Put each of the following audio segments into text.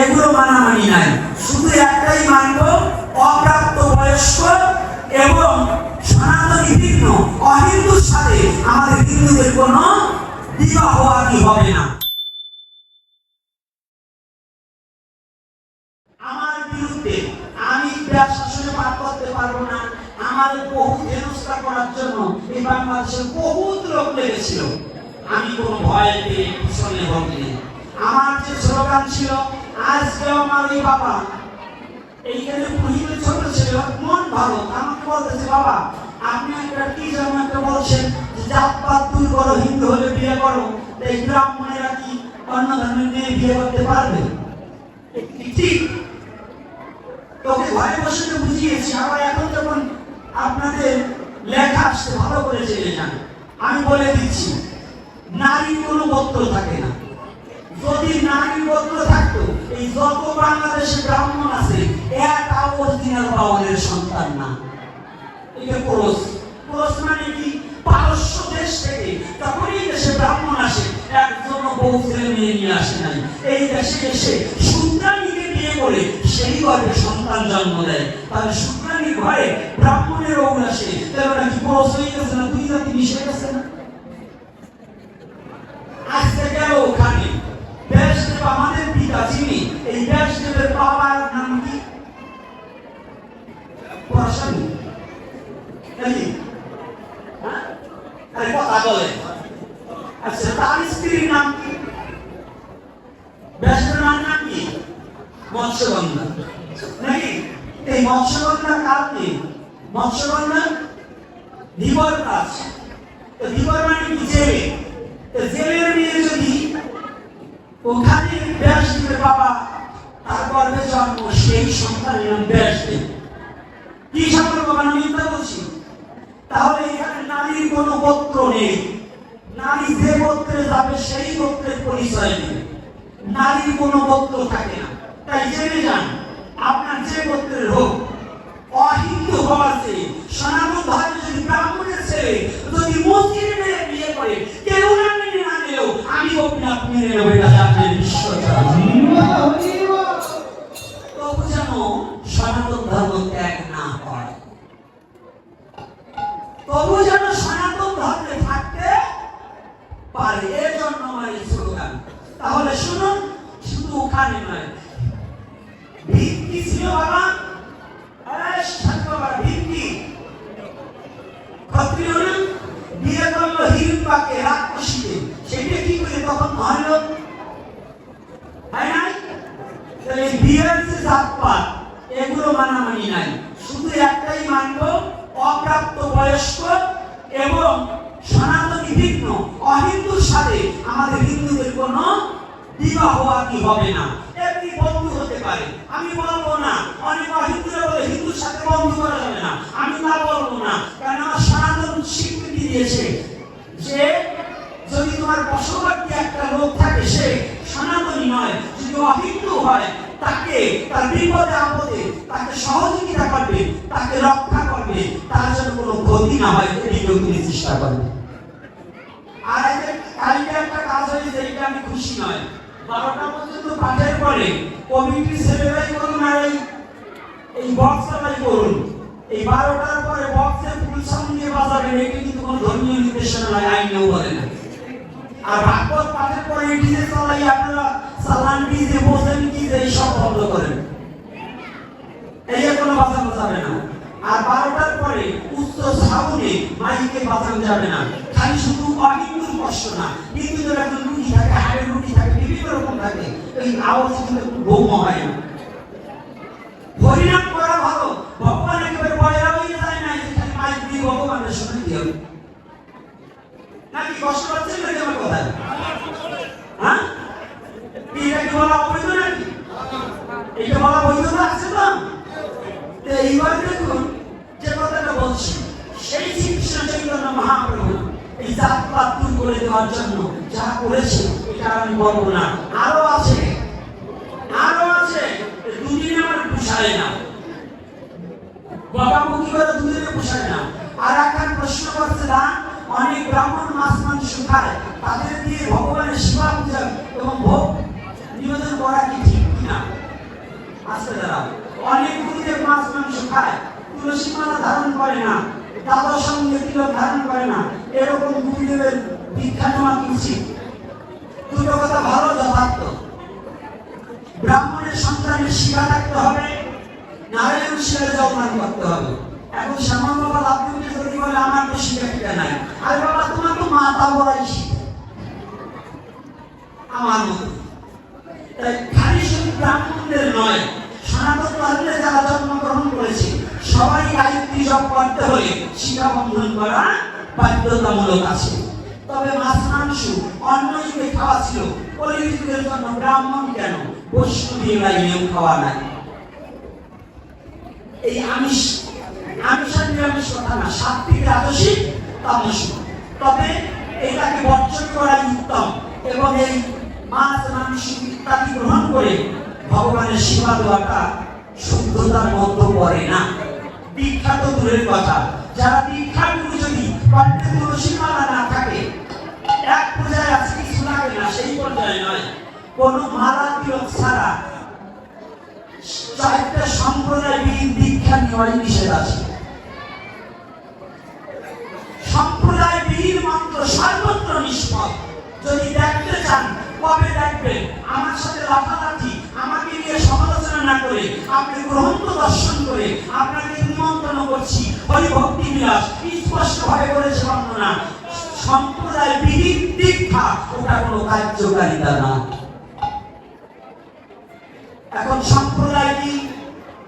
এগুলো মানামানি নাই। শুধু একটাই মানব অপ্রাপ্ত বয়স্ক এবং সনাতনী ভিন্ন অহিন্দুর সাথে আমাদের হিন্দুদের কোনো বিবাহ আদি হবে না। আমার বিরুদ্ধে আমি শাসনে পার করতে পারব না। আমার বহু হেনস্থা করার জন্য এই বাংলাদেশের বহুত লোক লেগেছিল। আমি কোনো ভয় পেয়ে পিছনে হইনি আমার যে স্লোগান ছিল, আজকে আমার ওই বাবা। এইখানে পুহিতে ছোট ছিল, মন ভালো, আমাকে বলতেছে, বাবা, আপনি একটা কি যেন একটা বলছেন জাতপাত দূর করো হিন্দু হলে বিয়ে করো এই ব্রাহ্মণেরা কি অন্য ধর্মের মেয়ে বিয়ে করতে পারবে? ঠিক তোকে ঘরে বসে তো বুঝিয়েছি, আবার এখন যখন আপনাদের লেখা আসছে, ভালো করে জেনে যান। আমি বলে দিচ্ছি, নারীর কোনো গোত্র থাকে না। এই যত বাংলাদেশে ব্রাহ্মণ আছে একটা অরিজিনাল বাউলের সন্তান না। এটা ক্রোশ ক্রোশ মানে কি? পারস্য দেশ থেকে তখন এই দেশে ব্রাহ্মণ আসে, একজন বউ ছেলে মেয়ে নিয়ে আসে নাই। এই দেশে এসে সুন্দরানীকে বিয়ে করে সেই ঘরে সন্তান জন্ম দেয়। তাহলে সুন্দরানী ঘরে ব্রাহ্মণের ওগুলো আসে। তাহলে কি ক্রোশ হয়ে গেছে না দুই জাতি মিশে গেছে না? আজকে গেল ওখানে। ব্যাসদেবের বাবার নাম কি? পরাশানী নাকি? হ্যাঁ? আরে কথা বলে আচ্ছা তার স্ত্রীর নাম কি? ব্যাসদেবের মার নাম কি? মৎস্যগন্ধা। নাকি? এই মৎস্যগন্ধা কার কি? মৎস্যগন্ধা ধীবর কাজ তো ধীবর মানে কি? জেলে। তো জেলের মেয়ে যদি ওখানে ব্যাস দিবে বাবা তার গর্ভে জন্ম সেই সন্তানের নাম ব্যাস কি সম্পর্ক মানে আমি মিথ্যা বলছি। তাহলে এখানে নারীর কোনো গোত্র নেই। নারী যে গোত্রে যাবে, সেই গোত্রের পরিচয় নেবে নারীর কোনো গোত্র থাকে না। তাই জেনে যান, আপনার যে গোত্রের হোক অহিন্দু হওয়ার চেয়ে, সনাতন ধর্মে যদি ব্রাহ্মণের ছেলে যদি মুসলিম মেয়ে বিয়ে করে, কেউ না মেনে না দিলেও আমি আপনি মেনে নেব এটা আপনার যেন সনাতন ধর্মে থাকতে পারে। এর জন্য আমার এই স্লোগান তাহলে শুনুন, শুধু ওখানে নয়, ভিত্তি ছিল বাবা। ভিত্তি। বিয়ে করল হিড়িম্বাকে রাক্ষসীকে সেটা কি করে তখন নাই তাহলে বিয়ের যে জাতপাত, এগুলো মানামানি নাই। শুধু একটাই মানব অপ্রাপ্ত বয়স্ক এবং সনাতনী ভিন্ন, অহিন্দুর সাথে আমাদের হিন্দুদের কোনো বিবাহ আর কি হবে না। এমনি বন্ধু হতে পারে? আমি বলব না। অনেক অহিন্দুরা বলে হিন্দুর সাথে বন্ধু করা যাবে না। আমি তা বলব না। কারণ আমার সনাতন স্বীকৃতি দিয়েছে যে যদি তোমার বশবর্তী একটা লোক থাকে, সে সনাতনী নয়, যদি অহিন্দু হয়, তাকে তার বিপদে আপদে, তাকে সহযোগিতা করবে, তাকে রক্ষা তার জন্য কোনো ক্ষতি না হয় এদিকেও তুমি চেষ্টা করবে। আর কালকে একটা কাজ হয়েছে এটা আমি খুশি নয়। বারোটা পর্যন্ত পাঠের পরে কমিটির ছেলেরাই করুন আর এই এই বক্সটাই করুন। এই বারোটার পরে বক্সে ফুল সাউন্ড দিয়ে এটা কিন্তু কোনো ধর্মীয় নির্দেশনা নয় আইনেও বলে না। আর ভাগবত পাঠের পরে এই ডিজে চালাই, আপনারা সালান ডিজে বোঝেন কি, যে সব বন্ধ করেন। এই যে কোনো বাজানো যাবে না। আর বারোটার পরে উচ্চ সাউন্ডে মাইকে বাজানো যাবে না। খালি শুধু অহিন্দুর কষ্ট না রুটি থাকে, হাড়ের রুটি থাকে, বিভিন্ন রকম থাকে। এই আওয়াজ কিন্তু একটু হয় না হরিনাম করা ভালো। ভগবান একেবারে বয়রা যায় না মাইক দিয়ে ভগবানের শুনে দিয়ে। নাকি কষ্ট পাচ্ছেন নাকি আমার কথা? হ্যাঁ? এটা কি বলা অবৈধ নাকি? এইটা বলা বৈধতা আছে তো? দেওয়ার জন্য যা করেছে, এটা আমি বলব না। আরও আছে। আরও আছে। দুদিন আমার পোষায় না। বাবা মুখী দুদিনে পোষায় না। আর এখন প্রশ্ন করছে না, অনেক ব্রাহ্মণ মাছ মাংস খায়, তাদের দিয়ে ভগবানের সেবা পূজা এবং ভোগ নিবেদন করা কি ঠিক কিনা? আছে তারা অনেক গুরুতে মাছ মাংস খায়, তুলসী মালা ধারণ করে না, দাদা সঙ্গে তিলক ধারণ করে না, এরকম গুরুদেবের দুটো কথা ভালো, যথার্থ। ব্রাহ্মণের সন্তানের থাকতে হবে, নারায়ণ করতে হবে। এখন শ্যামল বাবা লাভকে যদি বলে আমার তো টিকা নাই। আরে বাবা, তোমার তো বড়াই শিক্ষা আমার মতো। তাই খালি শুধু ব্রাহ্মণদের নয়, সনাতন ধর্মে যারা জন্মগ্রহণ করেছে সবাই গায়ত্রী জপ করতে হলে শিক্ষা বন্ধন করা বাধ্যতামূলক আছে। তবে মাছ মাংস অন্য যুগে খাওয়া ছিল। যুগের জন্য ব্রাহ্মণ কেন? লাইনেও খাওয়া নাই। এই আমিষ আমিষ আর নিরামিষ কথা না, সাত্বিক, রাজসিক তামসিক তবে এটাকে বর্জন উত্তম এবং এই মাছ, মাংস ইত্যাদি গ্রহণ করে ভগবানের সেবা দেওয়াটা শুদ্ধতার মধ্যে পড়ে না। দীক্ষা তো দূরের কথা, যারা গুরু যদি মালা না থাকে এক পর্যায়ে আছে কিছু লাগে না সেই পর্যায়ে নয়। কোন মালা তিলক ছাড়া চারটা সম্প্রদায় বিহীন দীক্ষা নেওয়াই নিষেধ আছে। সম্প্রদায় বিহীন মন্ত্র সর্বত্র নিষ্পদ যদি দেখতে চান, কবে দেখবেন? আমার সাথে লাফালাফি আমাকে নিয়ে সমালোচনা না করে, আপনি গ্রন্থ দর্শন করে আপনাকে নিমন্ত্রণ করছি। হরি ভক্তি বিলাস স্পষ্ট ভাবে বলেছে বর্ণনা সম্প্রদায় দীক্ষা, ওটা কোনো কার্যকারিতা না। এখন সম্প্রদায় কি?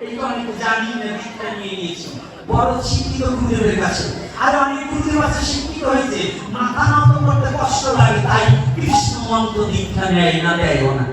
এই অনেক জানি না, দীক্ষা নিয়ে নিয়েছি। বড় শিক্ষিত গুরুদেবের কাছে। আর অনেক গুরুদেব আছে শিক্ষিত হয়েছে। মাথা নত করতে কষ্ট লাগে, তাই কৃষ্ণ মন্ত্র দীক্ষা নেয় না দেয়ও না।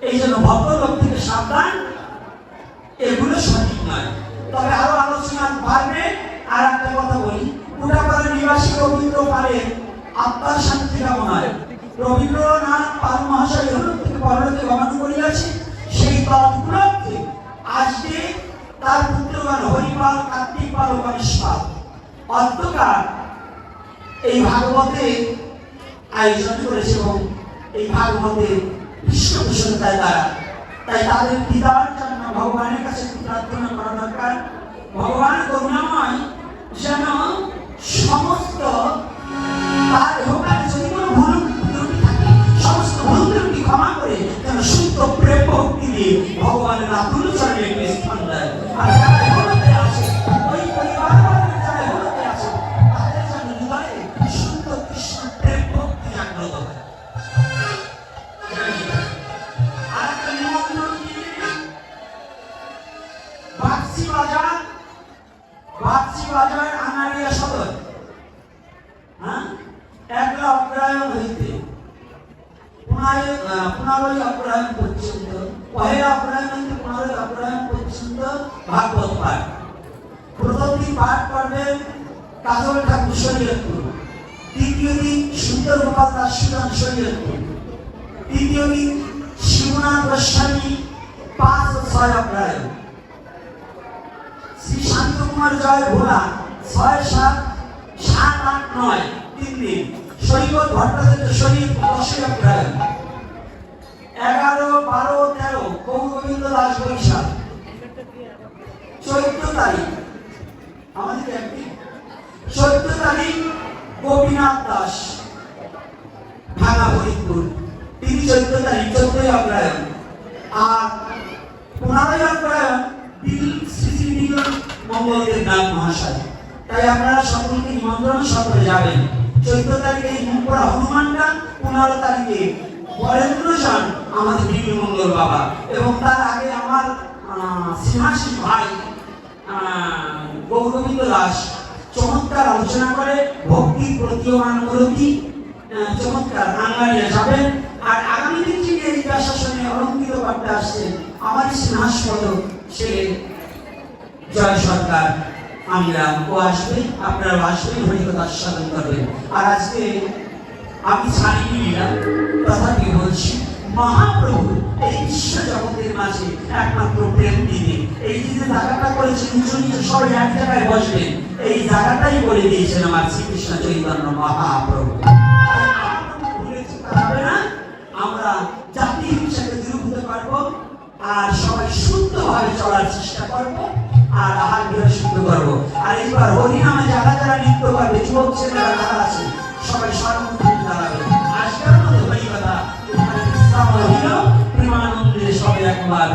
এই জন্য ভদ্রলোক থেকে সাবধান। এগুলো সঠিক নয়। তবে আরও আলোচনা বাড়বে। আর একটা কথা বলি। উটাপাড়ার নিবাসী রবীন্দ্র পালের আত্মার শান্তি কামনায়। রবীন্দ্রনাথ পাল মহাশয় থেকে পরলোকে গমন করিয়াছে, সেই তৎ উপলক্ষে আজকে তার পুত্রগণ হরিপাল কার্তিক পাল ও গণেশ পাল অধ্যকার এই ভাগবতে আয়োজন করেছে এবং এই ভাগবতে পৃষ্ঠপোষকতায় তারা। তাই তাদের পিতার জন্য ভগবানের কাছে প্রার্থনা করা দরকার। ভগবান করুণাময় যেন সমস্ত তার হোকার যদি কোনো ভুল ত্রুটি থাকে, সমস্ত ভুল ত্রুটি ক্ষমা করে যেন শুদ্ধ প্রেম ভক্তি দিয়ে ভগবানের আতুল চরণে একটি স্থান দেয়। পুনরায় আহ, পুনরায় অগ্রায়ণ পর্যন্ত পহেলা অগ্রায়ণ হইতে পুনরায় অগ্রায়ণ পর্যন্ত ভাগবত পাঠ প্রথম দিন পাঠ করবেন কাজল ঠাকুর শরীয়তপুর দ্বিতীয় দিন সুন্দর গোপাল দাস সুদান শরীয়তপুর তৃতীয় দিন শিবনাথ গোস্বামী পাঁচ ও ছয় অগ্রায়ণ শ্রী শান্তকুমার জয় ভোলা ছয় সাত সাত আট নয় তিন দিন শৈবত ভট্টাচার্য শরীর দশই অগ্রায়ণ এগারো, বারো, তেরো গৌরগোবিন্দ দাস বৈশাখ চৈত্র তারিখ, আমাদের একদিন চোদ্দ তারিখ, গোপীনাথ দাস, ঢাকা ফরিদপুর। তিনি চোদ্দ তারিখ, চোদ্দই অগ্রায়ণ আর পনেরোই অগ্রায়ণ দিল শ্রী শ্রী নীলম মঙ্গলদেব নাম মহাশয়। তাই আপনারা সকলকে নিমন্ত্রণ সকলে যাবেন। চোদ্দ তারিখে গান পনেরো তারিখে বরেন্দ্র যান আমাদের বিপি মঙ্গল বাবা এবং তার আগে আমার আহ, ভাই গৌরবিন্দ দাস চমৎকার আলোচনা করে ভক্তি প্রতীয়মান মূলতি চমৎকার আঙ্গারিয়া যাবেন। আর আগামী দিন থেকে এই প্রশাসনে অলঙ্কিত করতে আসছেন আমার স্নেহাস্পদ ছেলে জয় সরকার। আমরা ও আসবে আপনারা আসবেন হরিকথা আস্বাদন করবেন। আর আজকে আমি ছাড়িয়ে নিলাম তথাপি বলছি? মহাপ্রভু, এই বিশ্ব জগতের মাঝে একমাত্র প্রেম দিনে এই যে জায়গাটা করেছেন উঁচু নিচু সবাই এক জায়গায় বসবেন, এই জায়গাটাই বলে দিয়েছেন আমার শ্রীকৃষ্ণ চৈতন্য মহাপ্রভু। আমরা জাতি হিসেবে দূরীভূত করব, আর সবাই শুদ্ধভাবে চলার চেষ্টা করব, আর আহার বিহার শুদ্ধ আর এইবার হরিনামে যারা যারা নৃত্য করবে, যুবক ছেলেরা যারা আছে সবাই সর্বমুখী দাঁড়াবে আজকের মতো হরি কথা? প্রেমানন্দে সবাই একবার